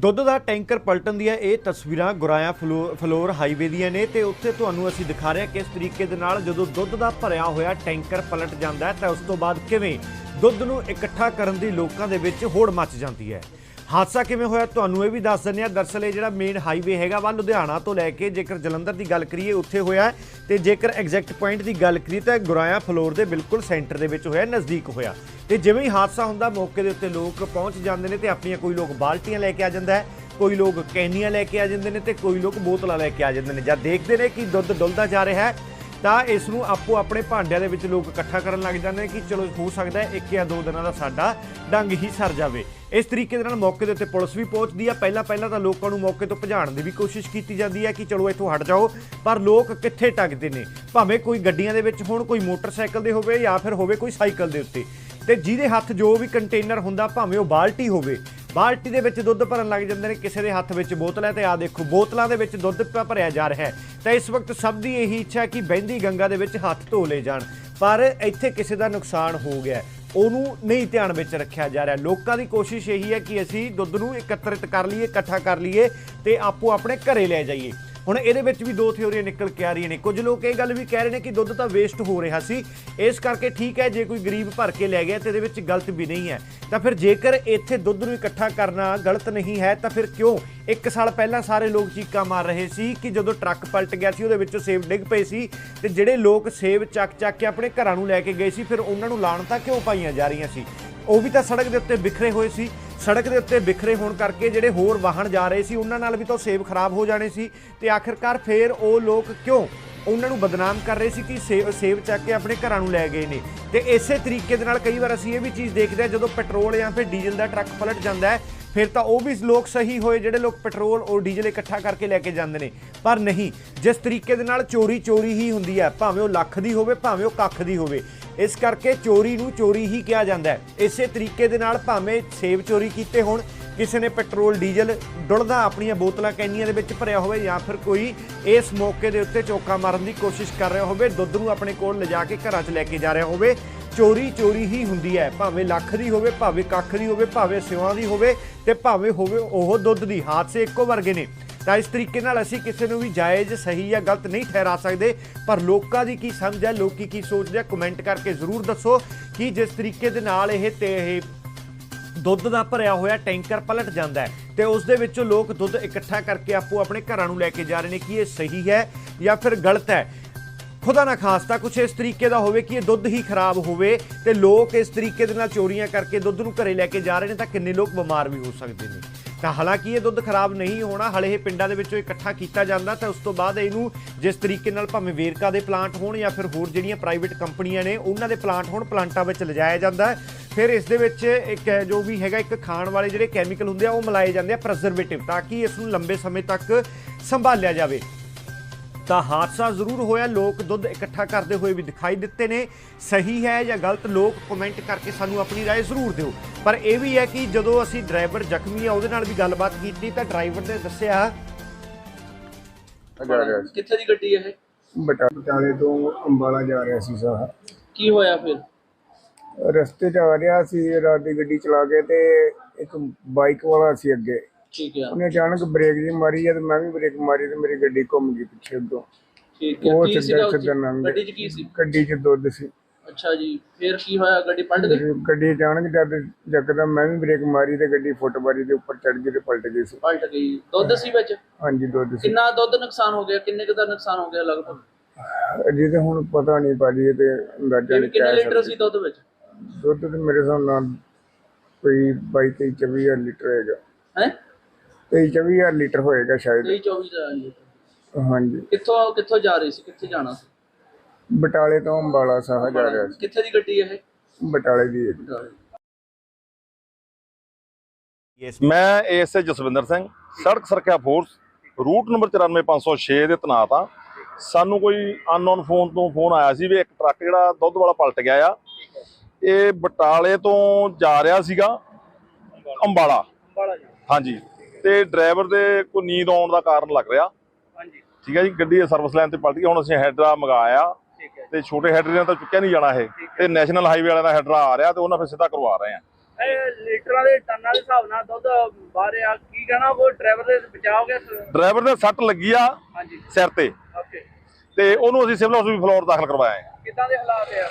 ਦੁੱਧ ਦਾ ਟੈਂਕਰ ਪਲਟਣ ਦੀਆਂ ਇਹ ਤਸਵੀਰਾਂ ਗੁਰਾਇਆ ਫਲੋ- ਫਲੋਰ ਹਾਈਵੇ ਦੀਆਂ ਨੇ ਤੇ ਉੱਥੇ ਤੁਹਾਨੂੰ ਅਸੀਂ ਦਿਖਾ ਰਹੇ ਹਾਂ ਕਿਸ ਤਰੀਕੇ ਦੇ ਨਾਲ ਜਦੋਂ ਦੁੱਧ ਦਾ ਭਰਿਆ ਹੋਇਆ ਟੈਂਕਰ ਪਲਟ ਜਾਂਦਾ ਹੈ ਤਾਂ ਉਸ ਤੋਂ ਬਾਅਦ ਕਿਵੇਂ ਦੁੱਧ ਨੂੰ ਇਕੱਠਾ ਕਰਨ ਦੀ ਲੋਕਾਂ ਦੇ ਵਿੱਚ ਹੋੜ ਮੱਚ ਜਾਂਦੀ ਹੈ। ਹਾਦਸਾ ਕਿਵੇਂ ਹੋਇਆ ਤੁਹਾਨੂੰ ਇਹ ਵੀ ਦੱਸ ਦਿੰਦੇ ਆ ਦਰਸਲ ਇਹ ਜਿਹੜਾ ਮੇਨ ਹਾਈਵੇ ਹੈਗਾ ਵਾ ਲੁਧਿਆਣਾ ਤੋਂ ਲੈ ਕੇ ਜੇਕਰ ਜਲੰਧਰ ਦੀ ਗੱਲ ਕਰੀਏ, ਉੱਥੇ ਹੋਇਆ ਹੈ ਤੇ ਜੇਕਰ ਐਗਜ਼ੈਕਟ ਪੁਆਇੰਟ ਦੀ ਗੱਲ ਕਰੀਏ ਤਾਂ ਗੁਰਾਇਆ ਫਲੋਰ ਦੇ ਬਿਲਕੁਲ ਸੈਂਟਰ ਦੇ ਵਿੱਚ ਹੋਇਆ, ਨਜ਼ਦੀਕ ਹੋਇਆ। ਤੇ ਜਿਵੇਂ ਹੀ ਹਾਦਸਾ ਹੁੰਦਾ, ਮੌਕੇ ਦੇ ਉੱਤੇ ਲੋਕ ਪਹੁੰਚ ਜਾਂਦੇ ਨੇ ਤੇ ਆਪਣੀਆਂ ਕੋਈ ਲੋਕ ਬਾਲਟੀਆਂ ਲੈ ਕੇ ਆ ਜਾਂਦਾ ਹੈ, ਕੋਈ ਲੋਕ ਕੈਨੀਆਂ ਲੈ ਕੇ ਆ ਜਾਂਦੇ ਨੇ ਤੇ ਕੋਈ ਲੋਕ ਬੋਤਲਾਂ ਲੈ ਕੇ ਆ ਜਾਂਦੇ ਨੇ। ਜਦ ਦੇਖਦੇ ਨੇ ਕਿ ਦੁੱਧ ਡੁੱਲਦਾ ਜਾ ਰਿਹਾ ਹੈ। ਤਾਂ ਇਸ ਨੂੰ ਆਪੋ ਆਪਣੇ ਭਾਂਡਿਆਂ ਦੇ ਵਿੱਚ ਲੋਕ ਇਕੱਠਾ ਕਰਨ ਲੱਗ ਜਾਂਦੇ ਨੇ ਕਿ ਚਲੋ ਹੋ ਸਕਦਾ ਹੈ ਇੱਕ ਜਾਂ ਦੋ ਦਿਨਾਂ ਦਾ ਸਾਡਾ ਡੰਗ ਹੀ ਸਰ ਜਾਵੇ। ਇਸ ਤਰੀਕੇ ਦੇ ਨਾਲ ਮੌਕੇ ਦੇ ਉੱਤੇ ਪੁਲਿਸ ਵੀ ਪਹੁੰਚਦੀ ਆ। ਪਹਿਲਾਂ ਪਹਿਲਾਂ ਤਾਂ ਲੋਕਾਂ ਨੂੰ ਮੌਕੇ ਤੋਂ ਭਜਾਉਣ ਦੀ ਵੀ ਕੋਸ਼ਿਸ਼ ਕੀਤੀ ਜਾਂਦੀ ਹੈ ਕਿ ਚਲੋ ਇੱਥੋਂ ਹਟ ਜਾਓ, ਪਰ ਲੋਕ ਕਿੱਥੇ ਟੱਕਦੇ ਨੇ? ਭਾਵੇਂ ਕੋਈ ਗੱਡੀਆਂ ਦੇ ਵਿੱਚ ਹੋਣ, ਕੋਈ ਮੋਟਰਸਾਈਕਲ ਦੇ ਹੋਵੇ ਜਾਂ ਫਿਰ ਹੋਵੇ ਕੋਈ ਸਾਈਕਲ ਦੇ ਉੱਤੇ। ਤੇ ਜਿਹਦੇ ਹੱਥ ਜੋ ਵੀ ਕੰਟੇਨਰ ਹੁੰਦਾ, ਭਾਵੇਂ ਉਹ ਬਾਲਟੀ ਹੋਵੇ ਬਾਲਟੀ ਦੇ ਵਿੱਚ ਦੁੱਧ ਭਰਨ ਲੱਗ ਜਾਂਦੇ ਨੇ, ਕਿਸੇ ਦੇ ਹੱਥ ਵਿੱਚ ਬੋਤਲ ਹੈ ਤੇ ਆ ਦੇਖੋ, ਬੋਤਲਾਂ ਦੇ ਵਿੱਚ ਦੁੱਧ ਭਰਿਆ ਜਾ ਰਿਹਾ ਹੈ। ਤਾਂ ਇਸ ਵਕਤ ਸਭ ਦੀ ਇਹੀ ਇੱਛਾ ਹੈ ਕਿ ਬਹਿੰਦੀ ਗੰਗਾ ਦੇ ਵਿੱਚ ਹੱਥ ਧੋ ਲਏ ਜਾਣ। ਪਰ ਇੱਥੇ ਕਿਸੇ ਦਾ ਨੁਕਸਾਨ ਹੋ ਗਿਆ ਉਹਨੂੰ ਨਹੀਂ ਧਿਆਨ ਵਿੱਚ ਰੱਖਿਆ ਜਾ ਰਿਹਾ। ਲੋਕਾਂ ਦੀ ਕੋਸ਼ਿਸ਼ ਇਹੀ ਹੈ ਕਿ ਅਸੀਂ ਦੁੱਧ ਨੂੰ ਇਕੱਤਰਿਤ ਕਰ ਲਈਏ, ਇਕੱਠਾ ਕਰ ਲਈਏ ਤੇ ਆਪੋ ਆਪਣੇ ਘਰੇ ਲੈ ਜਾਈਏ। ਹੁਣ ਇਹਦੇ ਵਿੱਚ ਵੀ ਦੋ ਥਿਉਰੀਆਂ ਨਿਕਲ ਕੇ ਆ ਰਹੀਆਂ ਨੇ। ਕੁਝ ਲੋਕ ਇਹ ਗੱਲ ਵੀ ਕਹਿ ਰਹੇ ਨੇ ਕਿ ਦੁੱਧ ਤਾਂ ਵੇਸਟ ਹੋ ਰਿਹਾ ਸੀ। ਇਸ ਕਰਕੇ ਠੀਕ ਹੈ, ਜੇ ਕੋਈ ਗਰੀਬ ਭਰ ਕੇ ਲੈ ਗਿਆ ਤੇ ਇਹਦੇ ਵਿੱਚ ਗਲਤ ਵੀ ਨਹੀਂ ਹੈ। ਤਾਂ ਫਿਰ ਜੇਕਰ ਇੱਥੇ ਦੁੱਧ ਨੂੰ ਇਕੱਠਾ ਕਰਨਾ ਗਲਤ ਨਹੀਂ ਹੈ, ਤਾਂ ਫਿਰ ਕਿਉਂ? ਇੱਕ ਸਾਲ ਪਹਿਲਾਂ ਸਾਰੇ ਲੋਕ ਚੀਕਾਂ ਮਾਰ ਰਹੇ ਸੀ ਕਿ ਜਦੋਂ ਟਰੱਕ ਪਲਟ ਗਿਆ ਸੀ, ਉਹਦੇ ਵਿੱਚੋਂ ਸੇਬ ਡਿੱਗ ਪਏ ਸੀ ਤੇ ਜਿਹੜੇ ਲੋਕ ਸੇਬ ਚੱਕ ਚੱਕ ਕੇ ਆਪਣੇ ਘਰਾਂ ਨੂੰ ਲੈ ਕੇ ਗਏ ਸੀ, ਫਿਰ ਉਹਨਾਂ ਨੂੰ ਲਾਣਤਾਂ ਕਿਉਂ ਪਾਈਆਂ ਜਾ ਰਹੀਆਂ ਸੀ? ਉਹ ਵੀ ਤਾਂ ਸੜਕ ਦੇ ਉੱਤੇ ਬਿਖਰੇ ਹੋਏ ਸੀ। ਸੜਕ ਦੇ ਉੱਤੇ ਬਿਖਰੇ ਹੋਣ ਕਰਕੇ ਜਿਹੜੇ ਹੋਰ ਵਾਹਨ ਜਾ ਰਹੇ ਸੀ, ਉਹਨਾਂ ਨਾਲ ਵੀ ਤਾਂ ਉਹ ਸੇਬ ਖਰਾਬ ਹੋ ਜਾਣੇ ਸੀ ਤੇ ਆਖਿਰਕਾਰ ਫੇਰ ਉਹ ਲੋਕ ਕਿਉਂ ਉਹਨਾਂ ਨੂੰ ਬਦਨਾਮ ਕਰ ਰਹੇ ਸੀ ਕਿ ਸੇਬ ਸੇਬ ਚੱਕ ਕੇ ਆਪਣੇ ਘਰਾਂ ਨੂੰ ਲੈ ਗਏ ਨੇ। ਤੇ ਇਸੇ ਤਰੀਕੇ ਦੇ ਨਾਲ ਕਈ ਵਾਰ ਅਸੀਂ ਇਹ ਵੀ ਚੀਜ਼ ਦੇਖਦੇ ਹਾਂ, ਜਦੋਂ ਪੈਟਰੋਲ ਜਾਂ ਫਿਰ ਡੀਜ਼ਲ ਦਾ ਟਰੱਕ ਪਲਟ ਜਾਂਦਾ ਹੈ, ਫਿਰ ਤਾਂ ਉਹ ਵੀ ਲੋਕ ਸਹੀ ਹੋਏ ਜਿਹੜੇ ਲੋਕ ਪੈਟਰੋਲ ਔਰ ਡੀਜ਼ਲ ਇਕੱਠਾ ਕਰਕੇ ਲੈ ਕੇ ਜਾਂਦੇ ਨੇ। ਪਰ ਨਹੀਂ, ਜਿਸ ਤਰੀਕੇ ਦੇ ਨਾਲ ਚੋਰੀ ਚੋਰੀ ਹੀ ਹੁੰਦੀ ਹੈ, ਭਾਵੇਂ ਉਹ ਲੱਖ ਦੀ ਹੋਵੇ, ਭਾਵੇਂ ਉਹ ਕੱਖ ਦੀ ਹੋਵੇ ਇਸ ਕਰਕੇ ਚੋਰੀ ਨੂੰ ਚੋਰੀ ਹੀ ਕਿਹਾ ਜਾਂਦਾ ਹੈ। ਇਸੇ ਤਰੀਕੇ ਦੇ ਨਾਲ ਭਾਵੇਂ ਸੇਬ ਚੋਰੀ ਕੀਤੇ ਹੋਣ, ਕਿਸੇ ਨੇ ਪੈਟਰੋਲ, ਡੀਜ਼ਲ ਡੁੱਲਦਾ ਆਪਣੀਆਂ ਬੋਤਲਾਂ ਕੈਨੀਆਂ ਦੇ ਵਿੱਚ ਭਰਿਆ ਹੋਵੇ ਜਾਂ ਫਿਰ ਕੋਈ ਇਸ ਮੌਕੇ ਦੇ ਉੱਤੇ ਚੌਕਾ ਮਾਰਨ ਦੀ ਕੋਸ਼ਿਸ਼ ਕਰ ਰਿਹਾ ਹੋਵੇ, ਦੁੱਧ ਨੂੰ ਆਪਣੇ ਕੋਲ ਲਿਜਾ ਕੇ ਘਰਾਂ 'ਚ ਲੈ ਕੇ ਜਾ ਰਿਹਾ ਹੋਵੇ। ਚੋਰੀ ਚੋਰੀ ਹੀ ਹੁੰਦੀ ਹੈ। ਭਾਵੇਂ ਲੱਖ ਦੀ ਹੋਵੇ, ਭਾਵੇਂ ਕੱਖ ਦੀ ਹੋਵੇ, ਭਾਵੇਂ ਸਿਉਆਂ ਦੀ ਹੋਵੇ ਤੇ ਭਾਵੇਂ ਹੋਵੇ ਉਹ ਦੁੱਧ ਦੀ। ਹਾਦਸੇ ਇੱਕੋ ਵਰਗੇ ਨੇ। ਤਾਂ ਇਸ ਤਰੀਕੇ ਨਾਲ ਅਸੀਂ ਕਿਸੇ ਨੂੰ ਵੀ ਜਾਇਜ਼, ਸਹੀ ਜਾਂ ਗਲਤ ਨਹੀਂ ਠਹਿਰਾ ਸਕਦੇ। ਪਰ ਲੋਕਾਂ ਦੀ ਕੀ ਸਮਝ ਹੈ, ਲੋਕੀ ਕੀ ਸੋਚਦੇ ਆ ਕਮੈਂਟ ਕਰਕੇ ਜ਼ਰੂਰ ਦੱਸੋ ਕਿ ਜਿਸ ਤਰੀਕੇ ਦੇ ਨਾਲ ਇਹ ਤੇ ਇਹ ਦੁੱਧ ਦਾ ਭਰਿਆ ਹੋਇਆ ਟੈਂਕਰ ਪਲਟ ਜਾਂਦਾ ਹੈ ਤੇ ਉਸ ਦੇ ਵਿੱਚੋਂ ਲੋਕ ਦੁੱਧ ਇਕੱਠਾ ਕਰਕੇ ਆਪੋ ਆਪਣੇ ਘਰਾਂ ਨੂੰ ਲੈ ਕੇ ਜਾ ਰਹੇ ਨੇ ਕਿ ਇਹ ਸਹੀ ਹੈ ਜਾਂ ਫਿਰ ਗਲਤ ਹੈ। ਖੁਦਾ ਨਾ ਖਾਸਤਾ ਕੁਛ ਇਸ ਤਰੀਕੇ ਦਾ ਹੋਵੇ ਕਿ ਇਹ ਦੁੱਧ ਹੀ ਖਰਾਬ ਹੋਵੇ ਤੇ ਲੋਕ ਇਸ ਤਰੀਕੇ ਦੇ ਨਾਲ ਚੋਰੀਆਂ ਕਰਕੇ ਦੁੱਧ ਨੂੰ ਘਰੇ ਲੈ ਕੇ ਜਾ ਰਹੇ ਨੇ ਤਾਂ ਕਿੰਨੇ ਲੋਕ ਬਿਮਾਰ ਵੀ ਹੋ ਸਕਦੇ ਨੇ। ਤਾਂ ਹਾਲਾਂਕਿ ਇਹ ਦੁੱਧ ਖਰਾਬ ਨਹੀਂ ਹੋਣਾ, ਹਲੇ ਇਹ ਪਿੰਡਾਂ ਦੇ ਵਿੱਚੋਂ ਇਕੱਠਾ ਕੀਤਾ ਜਾਂਦਾ, ਤਾਂ ਉਸ ਤੋਂ ਬਾਅਦ ਇਹਨੂੰ ਜਿਸ ਤਰੀਕੇ ਨਾਲ ਭਾਵੇਂ ਵੇਰਕਾ ਦੇ ਪਲਾਂਟ ਹੋਣ ਜਾਂ ਫਿਰ ਹੋਰ ਜਿਹੜੀਆਂ ਪ੍ਰਾਈਵੇਟ ਕੰਪਨੀਆਂ ਨੇ, ਉਹਨਾਂ ਦੇ ਪਲਾਂਟ ਹੋਣ, ਪਲਾਂਟਾਂ ਵਿੱਚ ਲਿਜਾਇਆ ਜਾਂਦਾ ਫਿਰ ਇਸ ਦੇ ਵਿੱਚ ਇੱਕ ਜੋ ਵੀ ਹੈਗਾ, ਇੱਕ ਖਾਣ ਵਾਲੇ ਜਿਹੜੇ ਕੈਮੀਕਲ ਹੁੰਦੇ ਆ, ਉਹ ਮਿਲਾਏ ਜਾਂਦੇ ਆ ਪ੍ਰੈਜ਼ਰਵੇਟਿਵ ਤਾਂ ਕਿ ਇਸ ਨੂੰ ਲੰਬੇ ਸਮੇਂ ਤੱਕ ਸੰਭਾਲਿਆ ਜਾਵੇ। ਤਾਂ ਹਾਦਸਾ ਜ਼ਰੂਰ ਹੋਇਆ ਲੋਕ ਦੁੱਧ ਇਕੱਠਾ ਕਰਦੇ ਹੋਏ ਵੀ ਦਿਖਾਈ ਦਿੱਤੇ ਨੇ ਸਹੀ ਹੈ ਜਾਂ ਗਲਤ ਲੋਕ ਕਮੈਂਟ ਕਰਕੇ ਸਾਨੂੰ ਆਪਣੀ رائے ਜ਼ਰੂਰ ਦਿਓ ਪਰ ਇਹ ਵੀ ਹੈ ਕਿ ਜਦੋਂ ਅਸੀਂ ਡਰਾਈਵਰ ਜ਼ਖਮੀ ਆ ਉਹਦੇ ਨਾਲ ਵੀ ਗੱਲਬਾਤ ਕੀਤੀ ਤਾਂ ਡਰਾਈਵਰ ਨੇ ਦੱਸਿਆ ਜਾ ਰਿਹਾ ਸੀ ਕਿੱਥੇ ਦੀ ਗੱਡੀ ਇਹ ਬਟਾ ਬਟਾਲੇ ਤੋਂ ਅੰਬਾਲਾ ਜਾ ਰਿਹਾ ਸੀ ਸਾਹ ਕੀ ਹੋਇਆ ਫਿਰ ਰਸਤੇ 'ਚ ਆ ਰਿਹਾ ਸੀ ਰਾਤ ਦੀ ਗੱਡੀ ਚਲਾ ਕੇ ਤੇ ਇੱਕ ਬਾਈਕ ਵਾਲਾ ਸੀ ਅੱਗੇ ਠੀਕ ਆ। ਉਹਨੇ ਅਚਾਨਕ ਬ੍ਰੇਕ ਜੀ ਮਾਰੀ ਜਦ ਮੈਂ ਵੀ ਬ੍ਰੇਕ ਮਾਰੀ ਤੇ ਮੇਰੀ ਗੱਡੀ ਘੁੰਮ ਗਈ ਪਿੱਛੇ ਤੋਂ ਠੀਕ ਆ। ਉਹ ਕੀ ਸਿੱਧਾ- ਸੀਗਾ? ਸਿੱਧਾ ਲੰਘ। ਗੱਡੀ 'ਚ ਕੀ ਸੀ? ਗੱਡੀ 'ਚ ਦੁੱਧ ਸੀ। ਅੱਛਾ ਜੀ ਫਿਰ ਕੀ ਹੋਇਆ? ਗੱਡੀ ਪਲਟ ਗਈ? ਗੱਡੀ ਅਚਾਨਕ ਜਦ ਜਕਦਮ ਮੈਂ ਵੀ ਬ੍ਰੇਕ ਮਾਰੀ ਤੇ ਗੱਡੀ ਫੁੱਟਬਾਰੀ ਦੇ ਉੱਪਰ ਚੜ ਗਈ ਤੇ ਪਲਟ ਗਈ ਸੀ। ਪਲਟ ਗਈ। ਦੁੱਧ ਸੀ ਵਿੱਚ? ਹਾਂਜੀ ਦੁੱਧ ਸੀ। ਕਿੰਨਾ ਦੁੱਧ ਨੁਕਸਾਨ ਹੋ ਗਿਆ? ਕਿੰਨੇ ਕੁ ਦਾ ਨੁਕਸਾਨ ਹੋ ਗਿਆ ਲਗਭਗ? ਅਜੇ ਤੇ ਹੁਣ ਪਤਾ ਨਹੀਂ ਇਹ ਤੇ ਅੰਦਾਜ਼ਾ ਨਹੀਂ ਕਿੰਨੇ ਕਹਿ ਲੀਟਰ ਸਕਦੇ। ਸੀ ਦੁੱਧ ਵਿੱਚ? ਦੁੱਧ ਤੇ ਮੇਰੇ ਹਿਸਾਬ ਨਾਲ ਕੋਈ 22 23 24 ਹਜ਼ਾਰ ਲੀਟਰ ਹੋਏਗਾ ਹੈ? 23 24 ਹਜ਼ਾਰ ਲੀਟਰ ਹੋਏਗਾ ਸ਼ਾਇਦ। 23 24 ਦਾ ਲੀਟਰ। ਹਾਂਜੀ। ਕਿੱਥੋਂ ਕਿੱਥੋਂ ਜਾ ਰਹੀ ਸੀ ਕਿੱਥੇ ਜਾਣਾ ਸੀ? ਬਟਾਲੇ ਤੋਂ ਅੰਬਾਲਾ ਸਾਹ ਜਾ ਰਿਹਾ ਸੀ। ਕਿੱਥੇ ਦੀ ਗੱਡੀ ਇਹ? ਬਟਾਲੇ ਦੀ ਹੈ। ਜੀ। ਯੈਸ ਮੈਂ ਏਐਸਏ ਜਸਵਿੰਦਰ ਸਿੰਘ ਸੜਕ ਸੁਰੱਖਿਆ ਫੋਰਸ ਰੂਟ ਨੰਬਰ 94506 ਦੇ ਤੈਨਾਤ ਆ ਸਾਨੂੰ ਕੋਈ ਅਨਨੋਨ ਫੋਨ ਤੋਂ ਫੋਨ ਆਇਆ ਸੀ ਵੀ ਇੱਕ ਟਰੱਕ ਜਿਹੜਾ ਦੁੱਧ ਵਾਲਾ ਪਲਟ ਗਿਆ ਆ। ਇਹ ਬਟਾਲੇ ਤੋਂ ਜਾ ਰਿਹਾ ਸੀਗਾ ਅੰਬਾਲਾ। ਹਾਂਜੀ। ਤੇ ਡਰਾਈਵਰ ਦੇ ਕੋਈ ਨੀਂਦ ਆਉਣ ਦਾ ਕਾਰਨ ਲੱਗ ਰਿਹਾ। ਹਾਂਜੀ। ਠੀਕ ਹੈ ਜੀ ਗੱਡੀ ਸਰਵਿਸ ਲਾਈਨ ਤੇ ਪਲਟ ਗਈ ਹੁਣ ਅਸੀਂ ਹੈਡਰਾ ਮੰਗਾਇਆ। ਤੇ ਛੋਟੇ ਹੈਡਰੇ ਨਾਲ ਤਾਂ ਚੁੱਕਿਆ ਨਹੀਂ ਜਾਣਾ ਇਹ। ਤੇ ਨੈਸ਼ਨਲ ਹਾਈਵੇ ਵਾਲਿਆਂ ਦਾ ਹੈਡਰਾ ਆ ਰਿਹਾ ਤੇ ਉਹਨਾਂ ਫਿਰ ਸਿੱਧਾ ਕਰਵਾ ਰਹੇ ਆ ਇਹ ਲੀਟਰਾਂ ਦੇ ਟਨਾਂ ਦੇ ਹਿਸਾਬ ਨਾਲ ਦੁੱਧ ਬਾਹਰ ਆ ਕੀ ਕਹਿਣਾ ਉਹ ਡਰਾਈਵਰ ਦੇ ਗਿਆ ਸ- ਡਰਾਈਵਰ ਦੇ ਸੱਟ ਲੱਗੀ ਆ ਹਾਂਜੀ। ਸਿਰ ਤੇ। ਓਕੇ। ਤੇ ਉਹਨੂੰ ਅਸੀਂ ਸਿਵਲ ਹਸਪੀਟਲ ਫਲੋਰ ਦਾਖਲ ਕਰਵਾਇਆ ਹੈ। ਕਿੱਦਾਂ ਦੇ ਹਾਲਾਤ ਆ?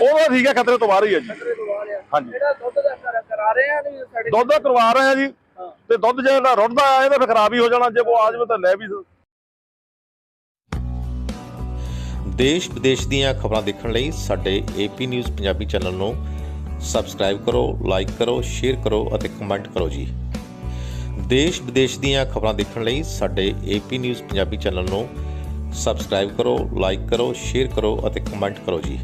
ਉਹਦਾ ਠੀਕ ਹੈ ਖਤਰੇ ਤੋਂ ਬਾਹਰ ਹੀ ਹੈ ਜੀ। ਖਤਰੇ ਤੋਂ ਬਾਹਰ ਆ। ਹਾਂਜੀ। ਜਿਹੜਾ ਦੁੱਧ ਦਾ ਕਰ- ਰਹੇ ਆ ਨਹੀਂ ਸਾਡੇ ਦੁੱਧ ਦਾ ਕਰਵਾ ਰਹੇ ਆ ਜੀ। ਤੇ ਦੁੱਧ ਜਿਹੜਾ ਰੁੜਦਾ ਆ ਇਹਦਾ ਫਿਰ ਖਰਾਬ ਹੀ ਹੋ ਜਾਣਾ, ਜੇ ਕੋ ਆ ਜਾਵੇ ਤਾਂ ਲੈ ਵੀ ਦੇਸ਼ ਵਿਦੇਸ਼ ਦੀਆਂ ਖਬਰਾਂ ਦੇਖਣ ਲਈ ਸਾਡੇ ਏਪੀ ਨਿਊਜ਼ ਪੰਜਾਬੀ ਚੈਨਲ ਨੂੰ ਸਬਸਕ੍ਰਾਈਬ ਕਰੋ ਲਾਈਕ ਕਰੋ ਸ਼ੇਅਰ ਕਰੋ ਅਤੇ ਕਮੈਂਟ ਕਰੋ ਜੀ। ਦੇਸ਼ ਵਿਦੇਸ਼ ਦੀਆਂ ਖਬਰਾਂ ਦੇਖਣ ਲਈ ਸਾਡੇ ਏਪੀ ਨਿਊਜ਼ ਪੰਜਾਬੀ ਚੈਨਲ ਨੂੰ ਸਬਸਕ੍ਰਾਈਬ ਕਰੋ ਲਾਈਕ ਕਰੋ ਸ਼ੇਅਰ ਕਰੋ ਅਤੇ ਕਮੈਂਟ ਕਰੋ ਜੀ।